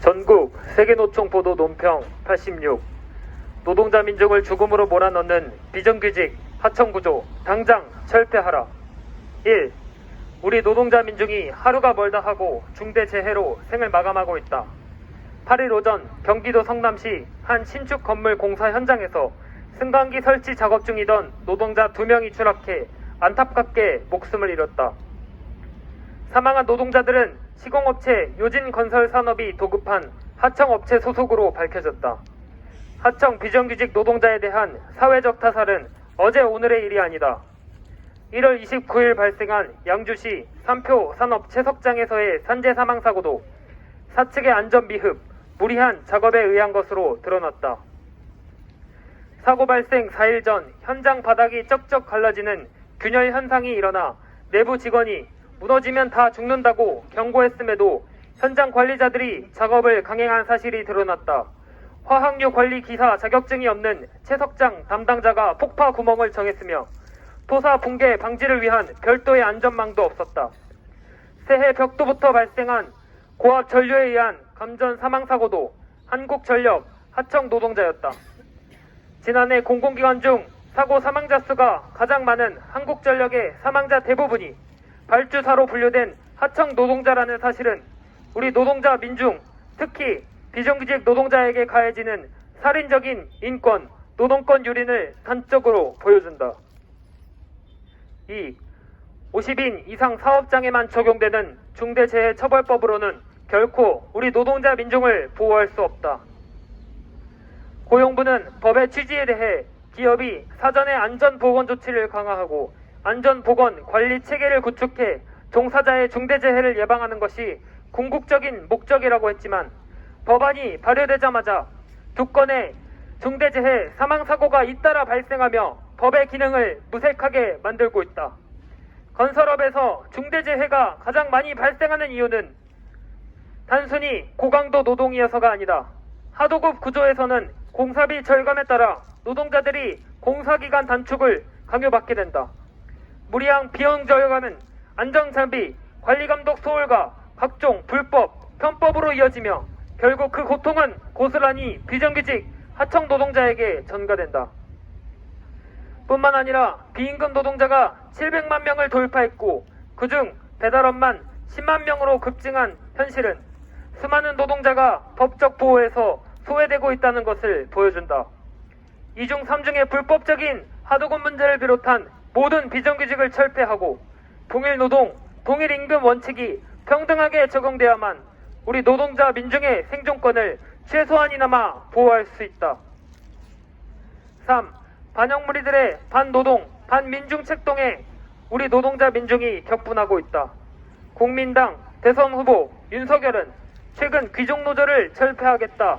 전국 세계노총 보도 논평 86 노동자 민중을 죽음으로 몰아넣는 비정규직 하청구조 당장 철폐하라 1. 우리 노동자 민중이 하루가 멀다 하고 중대재해로 생을 마감하고 있다. 8일 오전 경기도 성남시 한 신축 건물 공사 현장에서 승강기 설치 작업 중이던 노동자 2명이 추락해 안타깝게 목숨을 잃었다. 사망한 노동자들은 시공업체 요진건설산업이 도급한 하청업체 소속으로 밝혀졌다. 하청 비정규직 노동자에 대한 사회적 타살은 어제 오늘의 일이 아니다. 1월 29일 발생한 양주시 삼표 산업 채석장에서의 산재 사망 사고도 사측의 안전 미흡, 무리한 작업에 의한 것으로 드러났다. 사고 발생 4일 전 현장 바닥이 쩍쩍 갈라지는 균열 현상이 일어나 내부 직원이 무너지면 다 죽는다고 경고했음에도 현장 관리자들이 작업을 강행한 사실이 드러났다. 화학류 관리 기사 자격증이 없는 채석장 담당자가 폭파 구멍을 정했으며 토사 붕괴 방지를 위한 별도의 안전망도 없었다. 새해 벽도부터 발생한 고압 전류에 의한 감전 사망 사고도 한국전력 하청 노동자였다. 지난해 공공기관 중 사고 사망자 수가 가장 많은 한국전력의 사망자 대부분이 발주사로 분류된 하청 노동자라는 사실은 우리 노동자 민중, 특히 비정규직 노동자에게 가해지는 살인적인 인권, 노동권 유린을 단적으로 보여준다. 2. 50인 이상 사업장에만 적용되는 중대재해처벌법으로는 결코 우리 노동자 민중을 보호할 수 없다. 고용부는 법의 취지에 대해 기업이 사전에 안전보건 조치를 강화하고 안전보건 관리 체계를 구축해 종사자의 중대재해를 예방하는 것이 궁극적인 목적이라고 했지만 법안이 발효되자마자 두 건의 중대재해 사망사고가 잇따라 발생하며 법의 기능을 무색하게 만들고 있다. 건설업에서 중대재해가 가장 많이 발생하는 이유는 단순히 고강도 노동이어서가 아니다. 하도급 구조에서는 공사비 절감에 따라 노동자들이 공사기간 단축을 강요받게 된다. 비용 절감은 안전장비, 관리감독 소홀과 각종 불법, 편법으로 이어지며 결국 그 고통은 고스란히 비정규직 하청 노동자에게 전가된다. 뿐만 아니라 비임금 노동자가 700만 명을 돌파했고 그중 배달업만 10만 명으로 급증한 현실은 수많은 노동자가 법적 보호에서 소외되고 있다는 것을 보여준다. 이중 삼중의 불법적인 하도급 문제를 비롯한 모든 비정규직을 철폐하고 동일 노동, 동일 임금 원칙이 평등하게 적용돼야만 우리 노동자 민중의 생존권을 최소한이나마 보호할 수 있다. 3. 반영무리들의 반노동, 반민중 책동에 우리 노동자 민중이 격분하고 있다. 국민당 대선 후보 윤석열은 최근 귀족 노조를 철폐하겠다.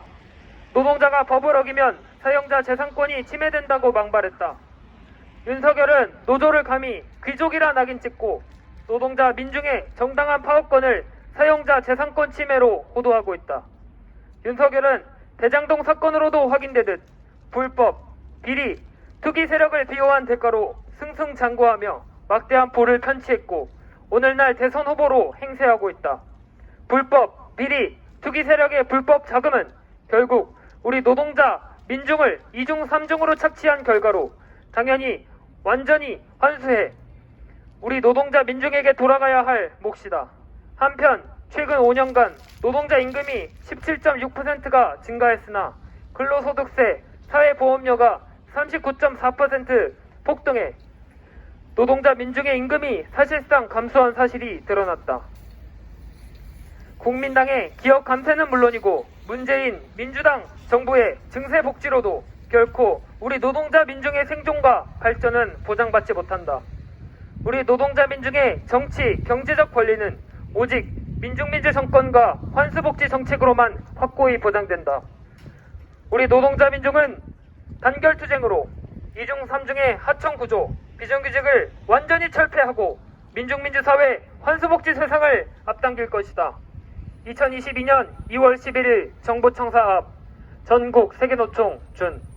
노동자가 법을 어기면 사용자 재산권이 침해된다고 망발했다. 윤석열은 노조를 감히 귀족이라 낙인 찍고 노동자 민중의 정당한 파업권을 사용자 재산권 침해로 호도하고 있다. 윤석열은 대장동 사건으로도 확인되듯 불법, 비리, 투기 세력을 비호한 대가로 승승장구하며 막대한 볼을 편취했고 오늘날 대선 후보로 행세하고 있다. 불법, 비리, 투기 세력의 불법 자금은 결국 우리 노동자, 민중을 이중삼중으로 착취한 결과로 당연히 완전히 환수해 우리 노동자 민중에게 돌아가야 할 몫이다. 한편 최근 5년간 노동자 임금이 17.6%가 증가했으나 근로소득세, 사회보험료가 39.4% 폭등해 노동자 민중의 임금이 사실상 감소한 사실이 드러났다. 국민당의 기업 감세는 물론이고 문재인 민주당 정부의 증세 복지로도 결코 우리 노동자 민중의 생존과 발전은 보장받지 못한다. 우리 노동자 민중의 정치, 경제적 권리는 오직 민중민주 정권과 환수복지 정책으로만 확고히 보장된다. 우리 노동자 민중은 단결투쟁으로 이중 삼중의 하청 구조, 비정규직을 완전히 철폐하고 민중민주 사회 환수복지 세상을 앞당길 것이다. 2022년 2월 11일 정부청사 앞 전국 세계노총 준